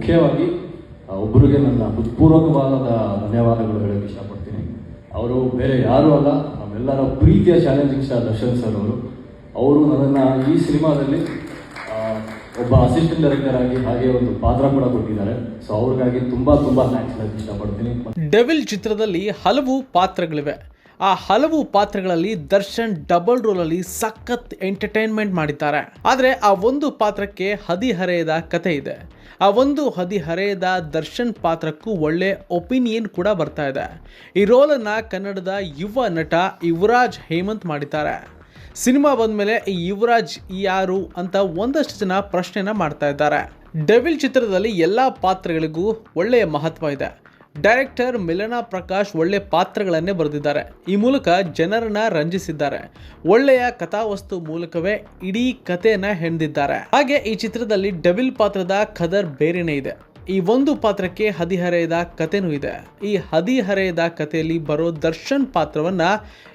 ಮುಖ್ಯವಾಗಿ ಒಬ್ಬರಿಗೆ ನನ್ನ ಹೃತ್ಪೂರ್ವಕವಾದ ಧನ್ಯವಾದಗಳು ಹೇಳಕ್ಕೆ ಇಷ್ಟಪಡ್ತೀನಿ. ಅವರು ಬೇರೆ ಯಾರೂ ಅಲ್ಲ, ನಮ್ಮೆಲ್ಲರ ಪ್ರೀತಿಯ ಚಾಲೆಂಜಿಂಗ್ ಸ್ಟಾರ್ ದರ್ಶನ್ ಸರ್ ಅವರು. ಅವರು ನನ್ನನ್ನು ಈ ಸಿನಿಮಾದಲ್ಲಿ ಒಬ್ಬ ಅಸಿಸ್ಟೆಂಟ್ ಡೈರೆಕ್ಟರ್ ಆಗಿ ಹಾಗೆ ಒಂದು ಪಾತ್ರ ಕೂಡ ಕೊಟ್ಟಿದ್ದಾರೆ. ಸೊ ಅವ್ರಿಗಾಗಿ ತುಂಬ ತುಂಬ ಥ್ಯಾಂಕ್ಸ್ ಇಷ್ಟಪಡ್ತೀನಿ. ಡೆವಿಲ್ ಚಿತ್ರದಲ್ಲಿ ಹಲವು ಪಾತ್ರಗಳಿವೆ. ಆ ಹಲವು ಪಾತ್ರಗಳಲ್ಲಿ ದರ್ಶನ್ ಡಬಲ್ ರೋಲಲ್ಲಿ ಸಖತ್ ಎಂಟರ್ಟೈನ್ಮೆಂಟ್ ಮಾಡಿದ್ದಾರೆ. ಆದರೆ ಆ ಒಂದು ಪಾತ್ರಕ್ಕೆ ಹದಿಹರೆಯದ ಕತೆ ಇದೆ. ಆ ಒಂದು ಹದಿಹರೆಯದ ದರ್ಶನ್ ಪಾತ್ರಕ್ಕೂ ಒಳ್ಳೆ ಒಪಿನಿಯನ್ ಕೂಡ ಬರ್ತಾ ಇದೆ. ಈ ರೋಲನ್ನು ಕನ್ನಡದ ಯುವ ನಟ ಯುವರಾಜ್ ಹೇಮಂತ್ ಮಾಡಿದ್ದಾರೆ. ಸಿನಿಮಾ ಬಂದಮೇಲೆ ಈ ಯುವರಾಜ್ ಯಾರು ಅಂತ ಒಂದಷ್ಟು ಜನ ಪ್ರಶ್ನೆನ ಮಾಡ್ತಾ ಇದ್ದಾರೆ. ಡೆವಿಲ್ ಚಿತ್ರದಲ್ಲಿ ಎಲ್ಲ ಪಾತ್ರಗಳಿಗೂ ಒಳ್ಳೆಯ ಮಹತ್ವ ಇದೆ. ಡೈರೆಕ್ಟರ್ ಮಿಲನಾ ಪ್ರಕಾಶ್ ಒಳ್ಳೆ ಪಾತ್ರಗಳನ್ನೇ ಬರೆದಿದ್ದಾರೆ. ಈ ಮೂಲಕ ಜನರನ್ನ ರಂಜಿಸಿದ್ದಾರೆ. ಒಳ್ಳೆಯ ಕಥಾವಸ್ತು ಮೂಲಕವೇ ಇಡೀ ಕಥೆಯನ್ನ ಹೆಣೆದಿದ್ದಾರೆ. ಹಾಗೆ ಈ ಚಿತ್ರದಲ್ಲಿ ಡಬಿಲ್ ಪಾತ್ರದ ಖದರ್ ಬೇರೆನೇ ಇದೆ. ಈ ಒಂದು ಪಾತ್ರಕ್ಕೆ ಹದಿಹರೆಯದ ಕಥೆನೂ ಇದೆ. ಈ ಹದಿಹರೆಯದ ಕಥೆಯಲ್ಲಿ ಬರೋ ದರ್ಶನ್ ಪಾತ್ರವನ್ನ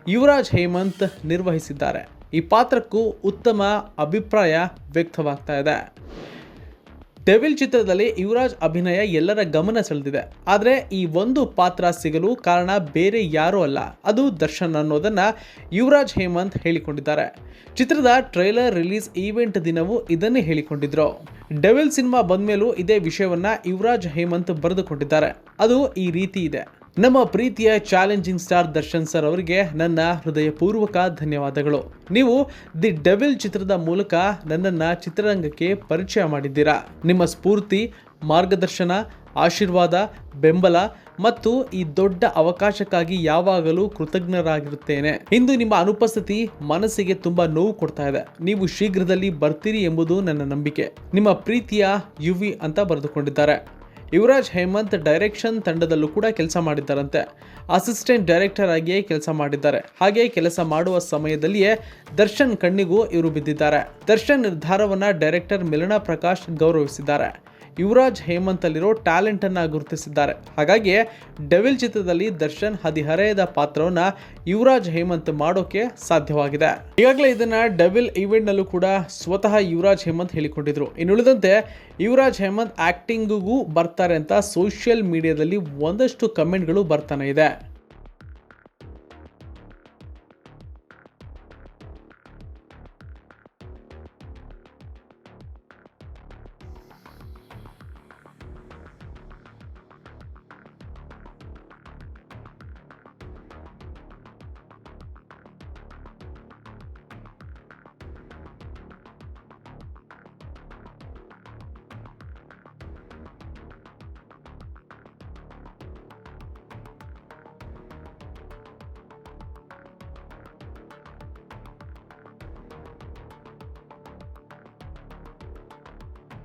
ಯುವರಾಜ್ ಹೇಮಂತ್ ನಿರ್ವಹಿಸಿದ್ದಾರೆ. ಈ ಪಾತ್ರಕ್ಕೂ ಉತ್ತಮ ಅಭಿಪ್ರಾಯ ವ್ಯಕ್ತವಾಗ್ತಾ ಇದೆ. ಡೆವಿಲ್ ಚಿತ್ರದಲ್ಲಿ ಯುವರಾಜ್ ಅಭಿನಯ ಎಲ್ಲರ ಗಮನ ಸೆಳೆದಿದೆ. ಆದರೆ ಈ ಒಂದು ಪಾತ್ರ ಸಿಗಲು ಕಾರಣ ಬೇರೆ ಯಾರೂ ಅಲ್ಲ. ಅದು ದರ್ಶನ್ ಅನ್ನೋದನ್ನ ಯುವರಾಜ್ ಹೇಮಂತ್ ಹೇಳಿಕೊಂಡಿದ್ದಾರೆ. ಚಿತ್ರದ ಟ್ರೈಲರ್ ರಿಲೀಸ್ ಈವೆಂಟ್ ದಿನವೂ ಇದನ್ನೇ ಹೇಳಿಕೊಂಡಿದ್ರು. ಡೆವಿಲ್ ಸಿನಿಮಾ ಬಂದ್ಮೇಲೂ ಇದೇ ವಿಷಯವನ್ನ ಯುವರಾಜ್ ಹೇಮಂತ್ ಬರೆದುಕೊಂಡಿದ್ದಾರೆ. ಅದು ಈ ರೀತಿ ಇದೆ. ನಮ್ಮ ಪ್ರೀತಿಯ ಚಾಲೆಂಜಿಂಗ್ ಸ್ಟಾರ್ ದರ್ಶನ್ ಸರ್ ಅವರಿಗೆ ನನ್ನ ಹೃದಯಪೂರ್ವಕ ಧನ್ಯವಾದಗಳು. ನೀವು ದಿ ಡೆವಿಲ್ ಚಿತ್ರದ ಮೂಲಕ ನನ್ನನ್ನು ಚಿತ್ರರಂಗಕ್ಕೆ ಪರಿಚಯ ಮಾಡಿದ್ದೀರಾ. ನಿಮ್ಮ ಸ್ಫೂರ್ತಿ, ಮಾರ್ಗದರ್ಶನ, ಆಶೀರ್ವಾದ, ಬೆಂಬಲ ಮತ್ತು ಈ ದೊಡ್ಡ ಅವಕಾಶಕ್ಕಾಗಿ ಯಾವಾಗಲೂ ಕೃತಜ್ಞರಾಗಿರುತ್ತೇನೆ. ಇಂದು ನಿಮ್ಮ ಅನುಪಸ್ಥಿತಿ ಮನಸ್ಸಿಗೆ ತುಂಬಾ ನೋವು ಕೊಡ್ತಾ ಇದೆ. ನೀವು ಶೀಘ್ರದಲ್ಲಿ ಬರ್ತೀರಿ ಎಂಬುದು ನನ್ನ ನಂಬಿಕೆ. ನಿಮ್ಮ ಪ್ರೀತಿಯ ಯುವಿ ಅಂತ ಬರೆದುಕೊಂಡಿದ್ದಾರೆ. ಯುವರಾಜ್ ಹೇಮಂತ್ ಡೈರೆಕ್ಷನ್ ತಂಡದಲ್ಲೂ ಕೂಡ ಕೆಲಸ ಮಾಡಿದ್ದಾರಂತೆ. ಅಸಿಸ್ಟೆಂಟ್ ಡೈರೆಕ್ಟರ್ ಆಗಿಯೇ ಕೆಲಸ ಮಾಡಿದ್ದಾರೆ. ಹಾಗೆ ಕೆಲಸ ಮಾಡುವ ಸಮಯದಲ್ಲಿಯೇ ದರ್ಶನ್ ಕಣ್ಣಿಗೂ ಇವರು ಬಿದ್ದಿದ್ದಾರೆ. ದರ್ಶನ್ ನಿರ್ಧಾರವನ್ನ ಡೈರೆಕ್ಟರ್ ಮಿಲನಾ ಪ್ರಕಾಶ್ ಗೌರವಿಸಿದ್ದಾರೆ. ಯುವರಾಜ್ ಹೇಮಂತ್ ಅಲ್ಲಿರೋ ಟ್ಯಾಲೆಂಟ್ ಅನ್ನ ಗುರುತಿಸಿದ್ದಾರೆ. ಹಾಗಾಗಿ ಡೆವಿಲ್ ಚಿತ್ರದಲ್ಲಿ ದರ್ಶನ್ ಹದಿಹರೆಯದ ಪಾತ್ರವನ್ನ ಯುವರಾಜ್ ಹೇಮಂತ್ ಮಾಡೋಕೆ ಸಾಧ್ಯವಾಗಿದೆ. ಈಗಾಗಲೇ ಇದನ್ನ ಡೆವಿಲ್ ಈವೆಂಟ್ ನಲ್ಲೂ ಕೂಡ ಸ್ವತಃ ಯುವರಾಜ್ ಹೇಮಂತ್ ಹೇಳಿಕೊಂಡಿದ್ರು. ಇನ್ನುಳಿದಂತೆ ಯುವರಾಜ್ ಹೇಮಂತ್ ಆಕ್ಟಿಂಗಿಗೂ ಬರ್ತಾರೆ ಅಂತ ಸೋಷಿಯಲ್ ಮೀಡಿಯಾದಲ್ಲಿ ಒಂದಷ್ಟು ಕಮೆಂಟ್ಗಳು ಬರ್ತಾನೆ ಇದೆ.